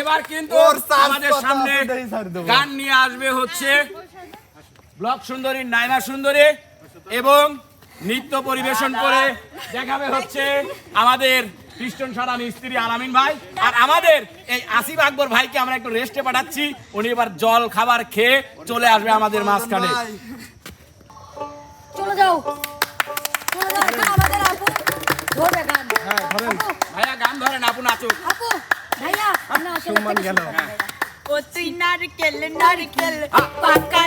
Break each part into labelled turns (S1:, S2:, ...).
S1: এবার কিন্তু আমাদের সামনে গান নিয়ে আসবে হচ্ছে ব্লক সুন্দরী নাইনা সুন্দরী এবং নৃত্য পরিবেশন করে দেখাবে হচ্ছে আমাদের খ্রিস্টন সারা মিস্ত্রি আলামিন ভাই। আর আমাদের এই আসিফ আকবর ভাইকে আমরা একটু রেস্টে পাঠাচ্ছি। উনি এবার জল খাবার খেয়ে চলে আসবে আমাদের মাঝখানে।
S2: চলে যাও। হ্যাঁ,
S1: ভাইয়া গান ধরেন আপু নাচুক।
S2: আপু।
S1: भैया
S2: सुमन
S1: गलो
S2: ओ
S1: तुई
S2: नारकेल नारकेल
S1: पाका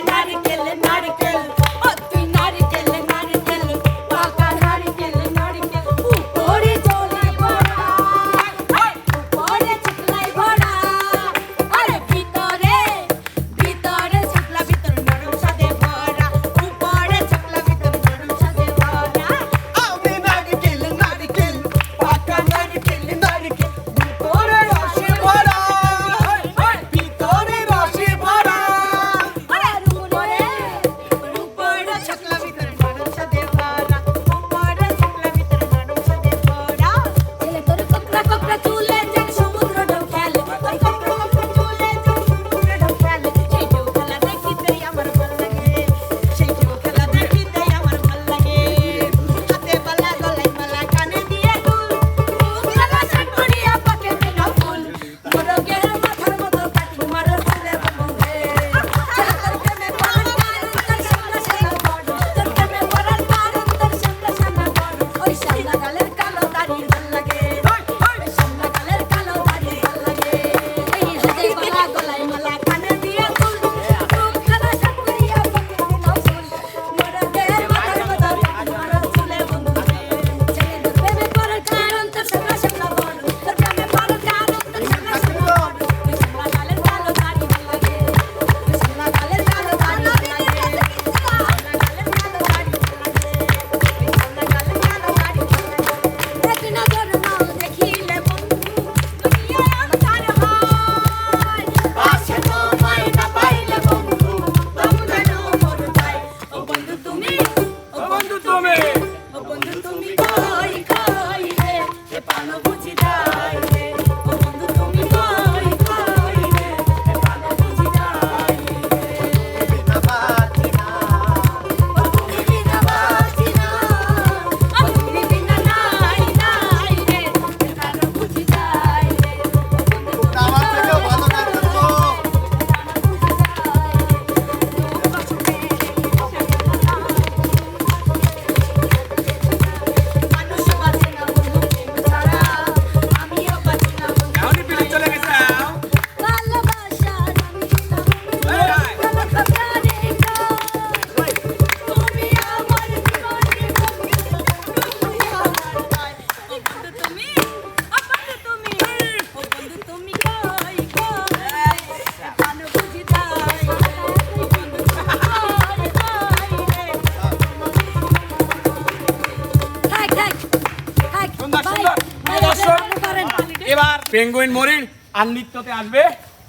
S1: পেঙ্গুইন মরির আর নৃত্যতে আসবে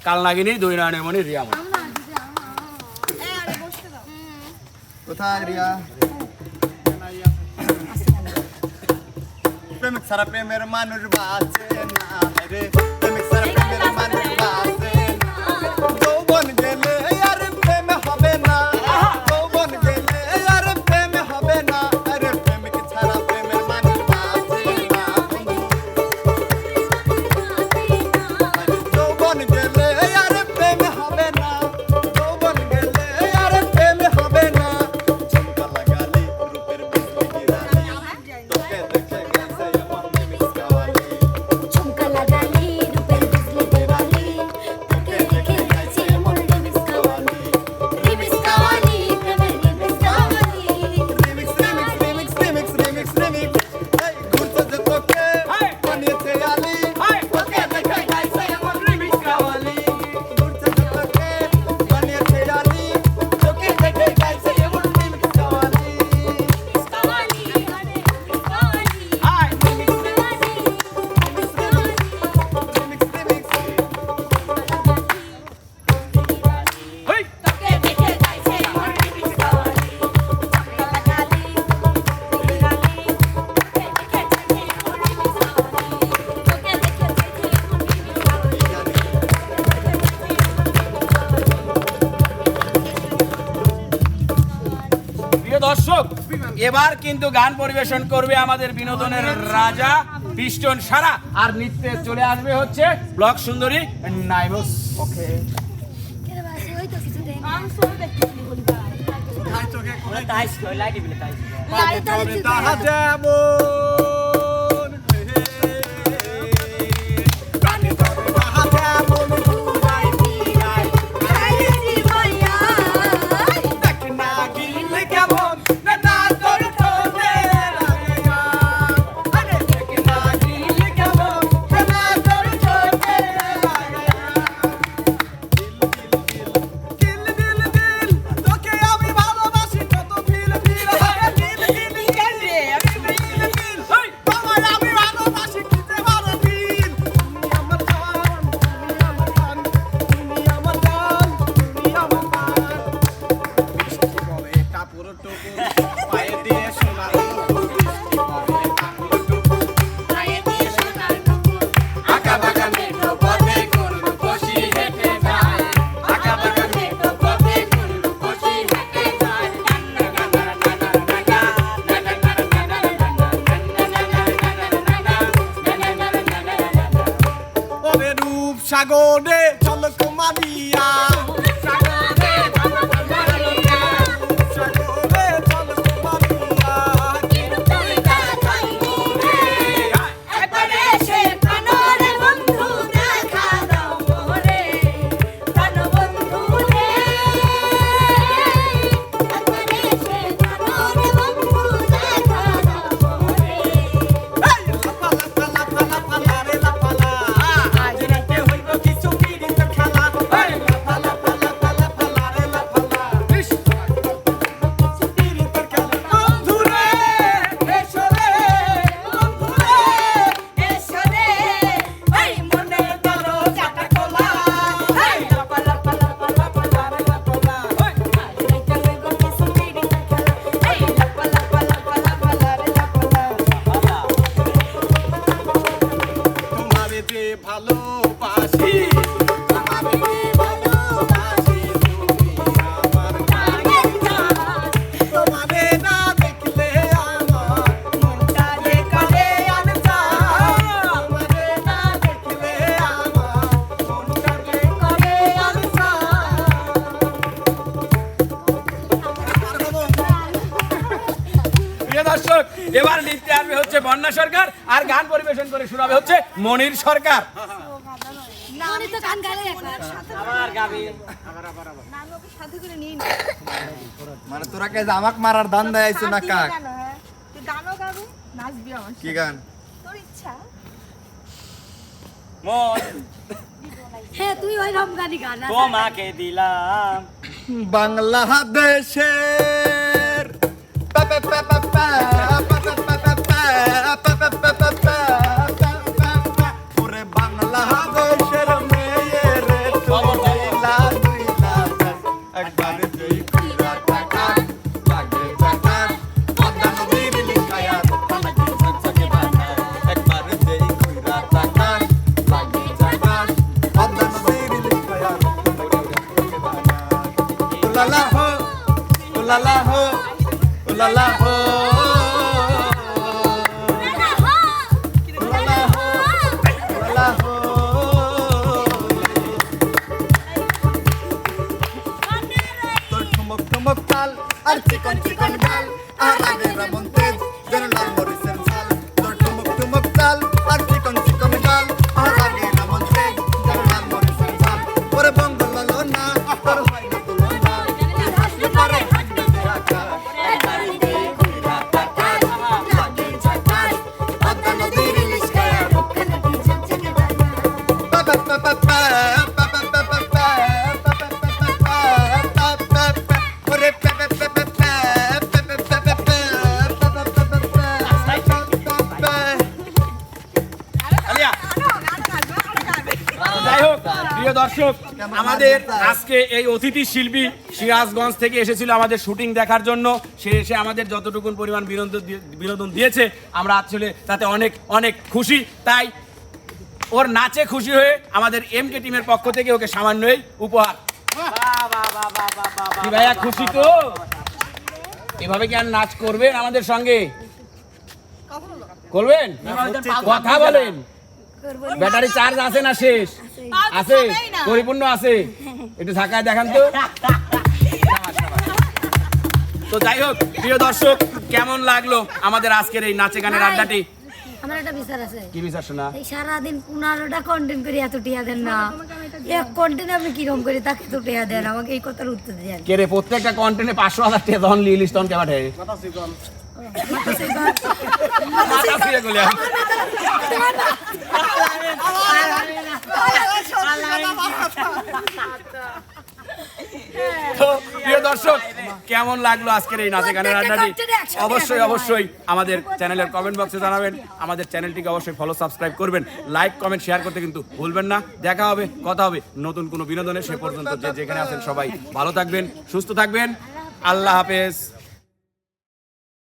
S1: কাল নাগিনী দুই নয়
S3: মনি রিয়া মনি কোথায় রিয়া? প্রেমিক সারা প্রেমের মানুষ বাঁচে না রে।
S1: এবার কিন্তু গান পরিবেশন করবে আমাদের বিনোদনের রাজা পিস্টন সারা। আর নৃত্যে চলে আসবে হচ্ছে ব্লক সুন্দরী নাইবস ওকে।
S2: তাই তো
S3: কে কোলে
S1: তাই লাইট দিবি। তাই তাই তো 名残 গান পরিবেশন করে শোনাবে হচ্ছে মনির সরকার।
S3: মানে তোরা কে আমাক মারার দান দেয় না কাক? কি গান? বাংলাদেশের পা পা পা পা। मग चाल.
S1: अरे चिकन चिकन প্রিয় দর্শক আমাদের আজকে এই অতিথি শিল্পী সিরাজগঞ্জ থেকে এসেছিল আমাদের শুটিং দেখার জন্য। সে এসে আমাদের যতটুকুন পরিমাণ বিনোদন বিনোদন দিয়েছে আমরা আসলে তাতে অনেক অনেক খুশি। তাই ওর নাচে খুশি হয়ে আমাদের এম কে টিমের পক্ষ থেকে ওকে সামান্যই উপহার। ভাইয়া খুশি তো?
S4: এভাবে কি আর নাচ করবেন আমাদের সঙ্গে? করবেন? কথা বলেন। ব্যাটারি চার্জ আছে না শেষ? আছে। পরিপূর্ণ আছে? একটু ঢাকায় দেখান তো। তো যাই হোক প্রিয় দর্শক কেমন লাগল আমাদের আজকের এই নাচে গানের আড্ডাটি?
S2: আমার একটা বিচার আছে।
S4: কি বিচার শোনা
S2: এই সারাদিন পনেরোটা কন্টেন্ট করে এত টিয়া দেন না। এক কন্টেন্ট আপনি কিরম করে তাকে তো টিয়া দেন? আমাকে এই কথার উত্তর দেন।
S4: কে রে প্রত্যেকটা কন্টেন্টে পাঁচশো হাজার টাকা তখন লিলিস তখন কে আমি। তো প্রিয় দর্শক কেমন লাগল আজকের এই নাচে গানের আড্ডাটি? অবশ্যই অবশ্যই আমাদের চ্যানেলের কমেন্ট বক্সে জানাবেন। আমাদের চ্যানেলটিকে অবশ্যই ফলো সাবস্ক্রাইব করবেন। লাইক কমেন্ট শেয়ার করতে কিন্তু ভুলবেন না। দেখা হবে কথা হবে। নতুন কোনো বিনোদনে সে পর্যন্ত যে যেখানে আছেন সবাই ভালো থাকবেন সুস্থ থাকবেন। আল্লাহ হাফেজ।